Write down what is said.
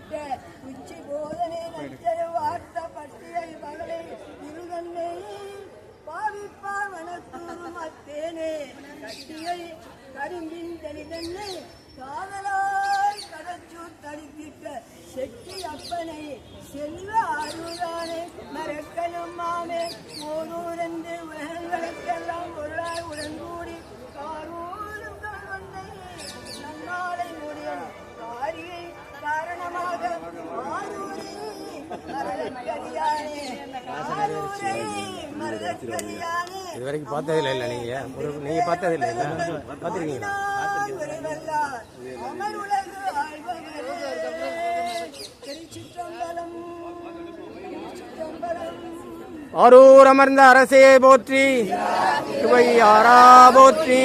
திட்ட உச்சி போதனை நச்சர வார்த்த பட்டியல் மகளை இருதன்னை பாவிப்பார் வனத்தூரும் அத்தேனே கட்டியை கரும்பின் தனிதன்னை காதலாய் கடச்சூர் தடுத்திட்ட செட்டி அப்பனை செல்வ அருளா இதுவரைக்கும் பார்த்ததில்லை இல்லை நீங்கள் ஒரு நீங்கள் பார்த்ததில்லை இல்லை. பார்த்துருக்கீங்களா? ஆரூர் அமர்ந்த அரசே போற்றி. ஆரா போற்றி.